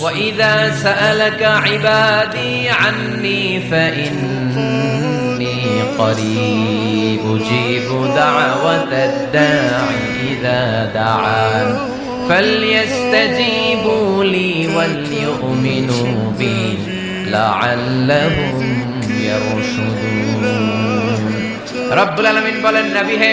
وَإِذَا سَأَلَكَ عِبَادِي عَنِّي فَإِنِّي قَرِيبٌ أُجِيبُ دَعْوَةَ الدَّاعِ إِذَا دَعَانِ فَلْيَسْتَجِيبُوا لِي وَلْيُؤْمِنُوا بِي لَعَلَّهُمْ يَرْشُدُونَ রব্বুল আলামিন বলেন নবী হে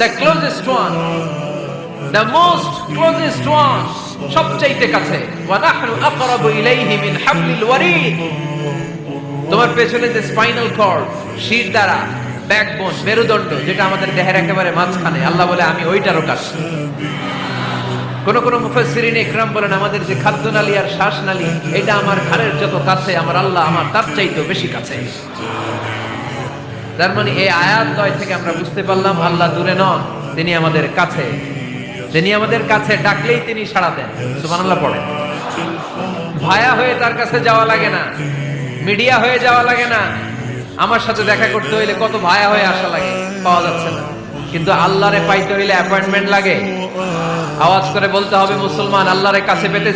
The closest one. The most closest one. সবচাইতে কাছে। ওয়া নাহনু আকরাবু ইলাইহি মিন হাবলিল ওয়ারিদ। তোমার পেছনে যে স্পাইনাল কর্ড, শির দ্বারা, ব্যাকবোন, মেরুদণ্ড, যেটা আমাদের দেহের একেবারে মাঝখানে, আল্লাহ বলে, আমি ওইটারও কাছে কোন কোন মুফাসসিরিন ইকরাম বলেন, আমাদের যে খাদ্যনালী আর শ্বাসনালী, এটা আমার ঘাড়ের যত কাছে, আমার আল্লাহ আমার তার চাইতেও বেশি কাছে। তার মানে এই আয়াত দয় থেকে আমরা বুঝতে পারলাম, আল্লাহ দূরে নন, তিনি আমাদের কাছে। তিনি আমাদের কাছে ডাকলেই তিনি সাড়া দেন। সুবহানাল্লাহ পড়েন। ভায়া হয়ে তার কাছে যাওয়া লাগে না। মিডিয়া হয়ে যাওয়া লাগে না। আমার সাথে দেখা করতে হইলে কত ভায়া হয়ে আসা লাগে, পাওয়া যাচ্ছে না। কিন্তু আল্লাহরে পাইতে হইলে অ্যাপয়েন্টমেন্ট লাগে। আওয়াজ করে বলতে হবে, মুসলমান, আল্লাহরে কাছে পেতে